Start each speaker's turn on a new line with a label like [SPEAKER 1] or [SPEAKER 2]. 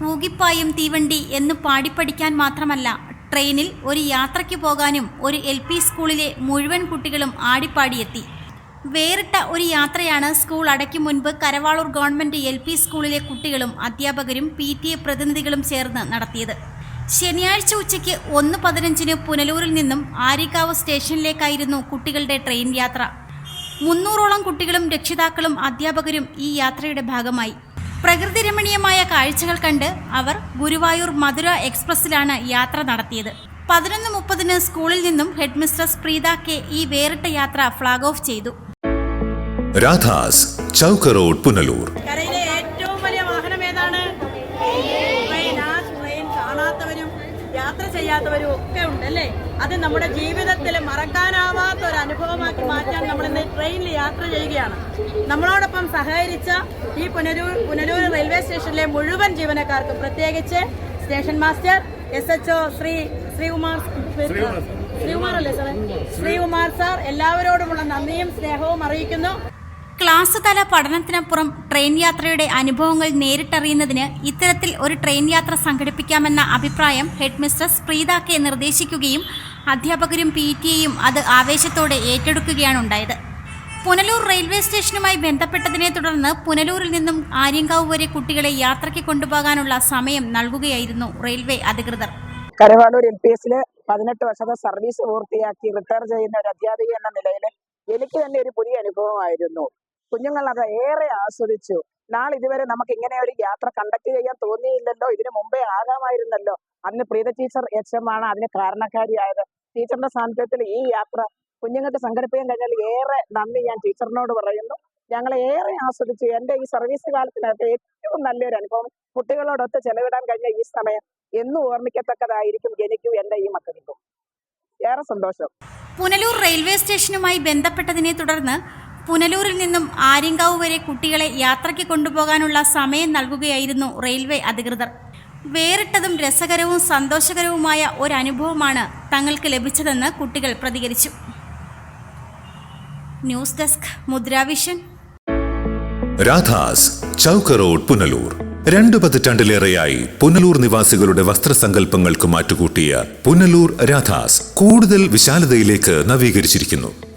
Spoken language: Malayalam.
[SPEAKER 1] കൂകിപ്പായും തീവണ്ടി എന്ന് പാടിപ്പഠിക്കാൻ മാത്രമല്ല ട്രെയിനിൽ ഒരു യാത്രയ്ക്ക് പോകാനും ഒരു എൽ പി സ്കൂളിലെ മുഴുവൻ കുട്ടികളും ആടിപ്പാടിയെത്തി. വേറിട്ട ഒരു യാത്രയാണ് സ്കൂൾ അടയ്ക്കും മുൻപ് കരവാളൂർ ഗവൺമെന്റ് എൽ പി സ്കൂളിലെ കുട്ടികളും അധ്യാപകരും പി ടി എ പ്രതിനിധികളും ചേർന്ന് നടത്തിയത്. ശനിയാഴ്ച ഉച്ചയ്ക്ക് ഒന്ന് പതിനഞ്ചിന് പുനലൂരിൽ നിന്നും ആരിക്കാവ് സ്റ്റേഷനിലേക്കായിരുന്നു കുട്ടികളുടെ ട്രെയിൻ യാത്ര. മുന്നൂറോളം കുട്ടികളും രക്ഷിതാക്കളും അധ്യാപകരും ഈ യാത്രയുടെ ഭാഗമായി. പ്രകൃതി രമണീയമായ കാഴ്ചകൾ കണ്ട് അവർ ഗുരുവായൂർ മധുര എക്സ്പ്രസ്സിലാണ് യാത്ര നടത്തിയത്. പതിനൊന്ന് മുപ്പതിന് സ്കൂളിൽ നിന്നും ഹെഡ് മിസ്ട്രസ് പ്രീത കെ ഈ വേറിട്ട യാത്ര ഫ്ളാഗ് ഓഫ് ചെയ്തു.
[SPEAKER 2] രാധാസ് ചൗക്ക് റോഡ് പുനലൂർ.
[SPEAKER 3] ചെയ്യാത്തവരും ഒക്കെ ഉണ്ട് അല്ലേ അത് നമ്മുടെ ജീവിതത്തിൽ മറക്കാനാവാത്ത ഒരു അനുഭവമാക്കി മാറ്റാൻ നമ്മൾ ഇന്ന് ട്രെയിനിൽ യാത്ര ചെയ്യുകയാണ്. നമ്മളോടൊപ്പം സഹകരിച്ച ഈ പുനരൂർ പുനരൂർ റെയിൽവേ സ്റ്റേഷനിലെ മുഴുവൻ ജീവനക്കാർക്കും പ്രത്യേകിച്ച് station master S H O Shri Sreekumar Sreekumar അല്ലേ സാറേ? ശ്രീകുമാർ സാർ എല്ലാവരോടുമുള്ള നന്ദിയും സ്നേഹവും അറിയിക്കുന്നു.
[SPEAKER 1] ക്ലാസ് തല പഠനത്തിനപ്പുറം ട്രെയിൻ യാത്രയുടെ അനുഭവങ്ങൾ നേരിട്ടറിയുന്നതിന് ഇത്തരത്തിൽ ഒരു ട്രെയിൻ യാത്ര സംഘടിപ്പിക്കാമെന്ന അഭിപ്രായം ഹെഡ് മിസ്ട്രസ് പ്രീത കെ നിർദ്ദേശിക്കുകയും അധ്യാപകരും പി ടി എയും അത് ആവേശത്തോടെ ഏറ്റെടുക്കുകയാണ് ഉണ്ടായത് പുനലൂർ റെയിൽവേ സ്റ്റേഷനുമായി ബന്ധപ്പെട്ടതിനെ തുടർന്ന് പുനലൂരിൽ നിന്നും ആര്യങ്കാവ് വരെ കുട്ടികളെ യാത്രയ്ക്ക് കൊണ്ടുപോകാനുള്ള സമയം നൽകുകയായിരുന്നു റെയിൽവേ അധികൃതർ.
[SPEAKER 4] കരവാളൂർ എൽ പി എസിലെ പതിനെട്ട് വർഷത്തെ സർവീസ് പൂർത്തിയാക്കി റിട്ടയർ ചെയ്യുന്ന ഒരു അധ്യാപിക എന്ന നിലയിൽ എനിക്ക് തന്നെ ഒരു പുതിയ അനുഭവമായിരുന്നു. കുഞ്ഞുങ്ങൾ അത് ഏറെ ആസ്വദിച്ചു. നാളെ ഇതുവരെ നമുക്ക് ഇങ്ങനെ ഒരു യാത്ര കണ്ടക്ട് ചെയ്യാൻ തോന്നിയില്ലല്ലോ? ഇതിനു മുമ്പേ ആകാമായിരുന്നല്ലോ? അന്ന് പ്രീത ടീച്ചർ എച്ച് എം ആണ് അതിന് കാരണക്കാരിയായത്. ടീച്ചറിന്റെ സാന്നിധ്യത്തിൽ ഈ യാത്ര കുഞ്ഞുങ്ങൾക്ക് സംഘടിപ്പിക്കാൻ കഴിഞ്ഞാൽ ഏറെ നന്ദി ഞാൻ ടീച്ചറിനോട് പറയുന്നു. ഞങ്ങൾ ഏറെ ആസ്വദിച്ചു. എന്റെ ഈ സർവീസ് കാലത്തിനകത്ത് ഏറ്റവും നല്ലൊരു അനുഭവം കുട്ടികളോടൊത്ത് ചെലവിടാൻ കഴിഞ്ഞ ഈ സമയം എന്നും ഓർമ്മിക്കത്തക്കതായിരിക്കും എനിക്കും എന്റെ ഈ മക്കൾക്കും. ഏറെ സന്തോഷം.
[SPEAKER 1] പുനലൂർ റെയിൽവേ സ്റ്റേഷനുമായി ബന്ധപ്പെട്ടതിനെ തുടർന്ന് പുനലൂരിൽ നിന്നും ആര്യങ്കാവ് വരെ കുട്ടികളെ യാത്രയ്ക്ക് കൊണ്ടുപോകാനുള്ള സമയം നൽകുകയായിരുന്നു റെയിൽവേ അധികൃതർ. വേറിട്ടതും രസകരവും സന്തോഷകരവുമായ ഒരു അനുഭവമാണ് തങ്ങൾക്ക് ലഭിച്ചതെന്ന് കുട്ടികൾ പ്രതികരിച്ചു. News desk Mudravision
[SPEAKER 2] Radhas Chowka road Punalur. രണ്ടു പതിറ്റാണ്ടിലേറെയായി പുനലൂർ നിവാസികളുടെ വസ്ത്രസങ്കല്പങ്ങൾക്ക് മാറ്റുകൂട്ടിയ പുനലൂർ രാധാസ് കൂടുതൽ വിശാലതയിലേക്ക് നവീകരിച്ചിരിക്കുന്നു.